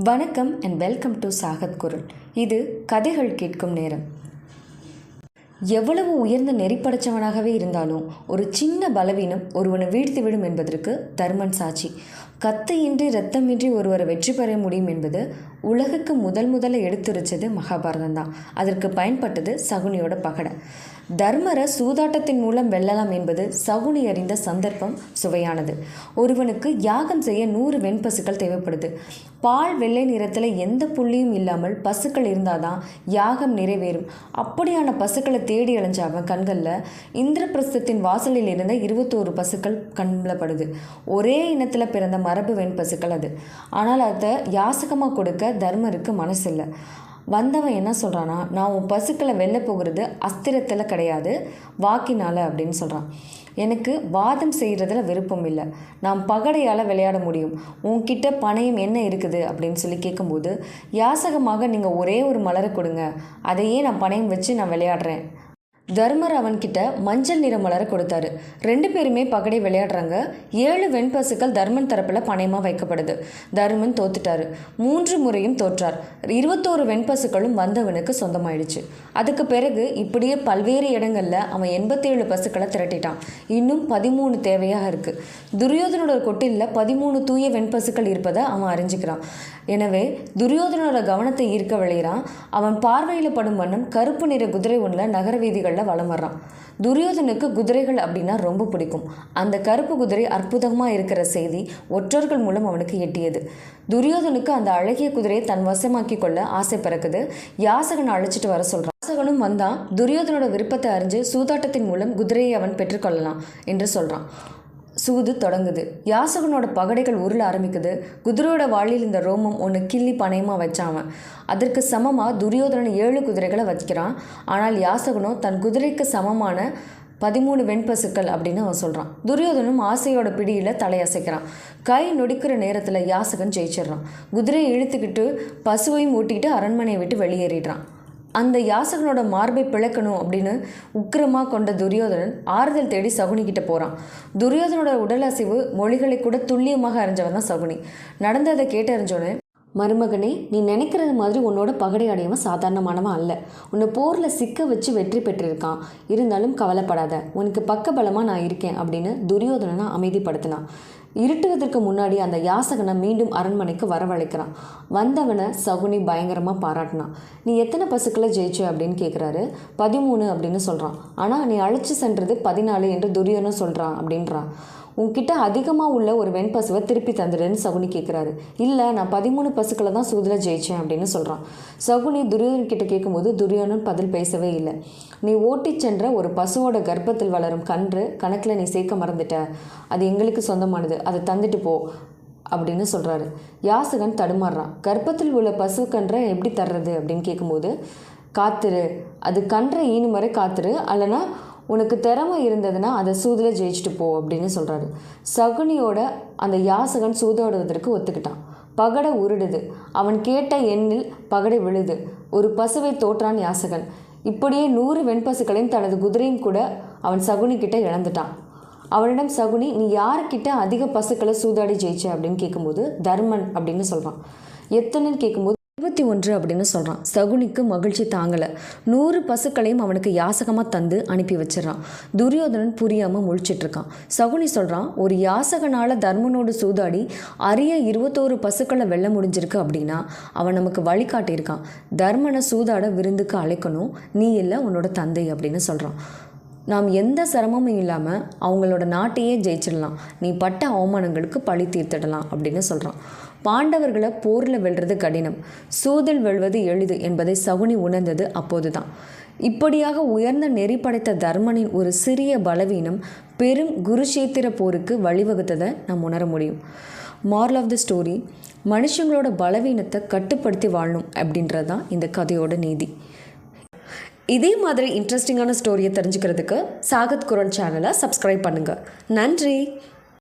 வணக்கம் and welcome to Sakat குரல். இது கதைகள் கேட்கும் நேரம். எவ்வளவு உயர்ந்த நெறி படைச்சவனாகவே இருந்தாலும் ஒரு சின்ன பலவீனம் ஒருவனை வீழ்த்திவிடும் என்பதற்கு தர்மன் சாட்சி. கத்தையின்றி இரத்தமின்றி ஒருவரை வெற்றி பெற முடியும் என்பது உலகுக்கு முதல் முதல்ல எடுத்துரைச்சது மகாபாரதம் தான் அதற்கு பயன்பட்டது சகுனியோட பகடை. தர்மரை சூதாட்டத்தின் மூலம் வெல்லலாம் என்பது சகுனி அறிந்த சந்தர்ப்பம் சுவையானது. ஒருவனுக்கு யாகம் செய்ய நூறு வெண்பசுக்கள் தேவைப்படுது. பால் வெள்ளை நிறத்தில் எந்த புள்ளியும் இல்லாமல் பசுக்கள் இருந்தால் தான் யாகம் நிறைவேறும். அப்படியான பசுக்களை தேடி அலைஞ்ச அவன் கண்களில் இந்திரபிரஸ்தத்தின் வாசலில் இருந்த இருபத்தோரு பசுக்கள் கண்ணில் படுது ஒரே இனத்தில் பிறந்த மரபு வெண்பசுக்கள் அது. ஆனால் அதை யாசகமாக கொடுக்க தர்மருக்கு மனசு இல்லை வந்தவன் என்ன சொல்கிறான்னா நான் உன் பசுக்களை வெளில போகிறது அஸ்திரத்தில் கிடையாது வாக்கினால் அப்படின்னு சொல்கிறான் எனக்கு வாதம் செய்கிறதுல விருப்பம் இல்லை. நான் பகடையால் விளையாட முடியும். உன்கிட்ட பணையம் என்ன இருக்குது அப்படின்னு சொல்லி கேட்கும்போது யாசகமாக நீங்கள் ஒரே ஒரு மலரை கொடுங்க. அதையே நான் பணையம் வச்சு நான் விளையாடுறேன். தர்மர் அவன்கிட்ட மஞ்சள் நிற மலரை கொடுத்தாரு. ரெண்டு பேருமே பகடை விளையாடுறாங்க. ஏழு வெண்பசுக்கள் தர்மன் தரப்பில் பணயமாக வைக்கப்படுது. தர்மன் தோத்துட்டாரு. மூன்று முறையும் தோற்றார். இருபத்தோரு வெண்பசுக்களும் வந்தவனுக்கு சொந்தமாயிடுச்சு. அதுக்கு பிறகு இப்படியே பல்வேறு இடங்களில் அவன் எண்பத்தேழு பசுக்களை திரட்டிட்டான். இன்னும் பதிமூணு தேவையாக இருக்குது துரியோதனோட கொட்டிலில் பதிமூணு தூய வெண்பசுக்கள் இருப்பதை அவன் அறிஞ்சுக்கிறான். எனவே துரியோதனோட கவனத்தை ஈர்க்க விளையிறான். அவன் பார்வையில் படும் வண்ணம் கருப்பு நிற குதிரை ஒன்றில் நகர வீதிகளில் வளம் வர்றான். துரியோதனுக்கு குதிரைகள் அப்படின்னா ரொம்ப பிடிக்கும். அந்த கருப்பு குதிரை அற்புதமாக இருக்கிற செய்தி ஒற்றர்கள் மூலம் அவனுக்கு எட்டியது. துரியோதனுக்கு அந்த அழகிய குதிரையை தன் வசமாக்கி கொள்ள ஆசை பிறக்குது. யாசகனை அழைச்சிட்டு வர சொல்கிறான் யாசகனும் வந்தான். துரியோதனோட விருப்பத்தை அறிஞ்சு சூதாட்டத்தின் மூலம் குதிரையை அவன் பெற்றுக்கொள்ளலாம் என்று சொல்கிறான் சூது தொடங்குது. யாசகனோட பகடைகள் உருள ஆரம்பிக்குது. குதிரையோட வாளில் இந்த ரோமம் ஒன்று கிள்ளி பனையமாக வச்சாவன் அதற்கு சமமாக துரியோதனன் ஏழு குதிரைகளை வச்சுக்கிறான். ஆனால் யாசகனோ தன் குதிரைக்கு சமமான பதிமூணு வெண்பசுக்கள் அப்படின்னு அவன் சொல்கிறான் துரியோதனும் ஆசையோட பிடியில் தலையசைக்கிறான். கை நொடிக்கிற நேரத்தில் யாசகன் ஜெயிச்சிடுறான். குதிரையை இழுத்துக்கிட்டு பசுவையும் ஓட்டிக்கிட்டு அரண்மனையை விட்டு வெளியேறிடுறான். அந்த யாசகனோட மார்பை பிளக்கணும் அப்படின்னு உக்கிரமாக கொண்ட துரியோதனன் ஆறுதல் தேடி சகுனிக்கிட்ட போகிறான் துரியோதனோட உடல் அசைவு மொழிகளை கூட துல்லியமாக அறிஞ்சவன் தான் சகுனி. நடந்ததை கேட்டு அறிஞ்சோடனே மருமகனே நீ நினைக்கிறது மாதிரி உன்னோட பகடை அடையவன் சாதாரணமானவன் அல்ல. உன்னை போரில் சிக்க வச்சு வெற்றி பெற்றிருக்கான். இருந்தாலும் கவலைப்படாத. உனக்கு பக்கபலமாக நான் இருக்கேன் அப்படின்னு துரியோதனனை அமைதிப்படுத்தினான். இருட்டுவதற்கு முன்னாடி அந்த யாசகனை மீண்டும் அரண்மனைக்கு வரவழைக்கிறான். வந்தவனை சகுனி பயங்கரமாக பாராட்டினான். நீ எத்தனை பசுக்களை ஜெயிச்ச? அப்படின்னு கேட்குறாரு பதிமூணு அப்படின்னு சொல்கிறான் ஆனால் நீ அழைச்சி சென்றது பதினாலு என்று துரியனும் சொல்கிறான் அப்படின்றான். உன்கிட்ட அதிகமாக உள்ள ஒரு வெண்பசுவை திருப்பி தந்துடுன்னு சகுனி கேட்குறாரு இல்லை நான் பதிமூணு பசுக்களை தான் சூதில் ஜெயித்தேன் அப்படின்னு சொல்கிறான் சகுனி துரியோதன் கிட்ட கேட்கும்போது துரியோதனன் பதில் பேசவே இல்லை. நீ ஓட்டிச் சென்ற ஒரு பசுவோட கர்ப்பத்தில் வளரும் கன்று கணக்கில் நீ சேர்க்க மறந்துட்ட. அது எங்களுக்கு சொந்தமானது. அதை தந்துட்டு போ அப்படின்னு சொல்கிறாரு யாசகன் தடுமாறுறான். கர்ப்பத்தில் உள்ள பசு கன்றை எப்படி தர்றது அப்படின்னு கேட்கும்போது காத்துரு. அது கன்றை ஈனும் வரை காத்துரு. அல்லனா உனக்கு திறமை இருந்ததுன்னா அதை சூதில் ஜெயிச்சுட்டு போ அப்படின்னு சொல்கிறாரு சகுனியோட அந்த யாசகன் சூதாடுவதற்கு ஒத்துக்கிட்டான். பகடை உருடுது. அவன் கேட்ட எண்ணில் பகடை விழுது. ஒரு பசுவை தோற்றான் யாசகன். இப்படியே நூறு வெண்பசுக்களையும் தனது குதிரையும் கூட அவன் சகுனி கிட்ட இழந்துட்டான். அவனிடம் சகுனி நீ யாருக்கிட்ட அதிக பசுக்களை சூதாடி ஜெயிச்ச? அப்படின்னு கேட்கும்போது தர்மன் அப்படின்னு சொல்கிறான் எத்தனைன்னு கேட்கும்போது இருபத்தி ஒன்று அப்படின்னு சொல்கிறான் சகுனிக்கு மகிழ்ச்சி தாங்கலை. நூறு பசுக்களையும் அவனுக்கு யாசகமாக தந்து அனுப்பி வச்சிடறான். துரியோதனன் புரியாமல் முழிச்சிட்ருக்கான் சகுனி சொல்கிறான் ஒரு யாசகனால் தர்மனோடு சூதாடி அரிய இருபத்தோரு பசுக்களை வெல்ல முடிஞ்சிருக்கு அப்படின்னா அவன் நமக்கு வழிகாட்டியிருக்கான் தர்மனை சூதாட விருந்துக்கு அழைக்கணும். நீ இல்லை உன்னோட தந்தை அப்படின்னு சொல்கிறான் நாம் எந்த சிரமமும் இல்லாமல் அவங்களோட நாட்டையே ஜெயிச்சிடலாம். நீ பட்ட அவமானங்களுக்கு பழி தீர்த்திடலாம் அப்படின்னு சொல்கிறான் பாண்டவர்களை போரில் வெல்றது கடினம். சூதில் வெல்வது எளிது என்பதை சகுனி உணர்ந்தது அப்போதுதான். இப்படியாக உயர்ந்த நெறி படைத்த தர்மனின் ஒரு சிறிய பலவீனம் பெரும் குருஷேத்திர போருக்கு வழிவகுத்ததை நாம் உணர முடியும். மாரல் ஆஃப் த ஸ்டோரி மனுஷங்களோட பலவீனத்தை கட்டுப்படுத்தி வாழணும் அப்படின்றது தான் இந்த கதையோட நீதி. இதே மாதிரி இன்ட்ரெஸ்டிங்கான ஸ்டோரியை தெரிஞ்சுக்கிறதுக்கு சாகத் குரல் சேனலை சப்ஸ்கிரைப் பண்ணுங்கள் நன்றி!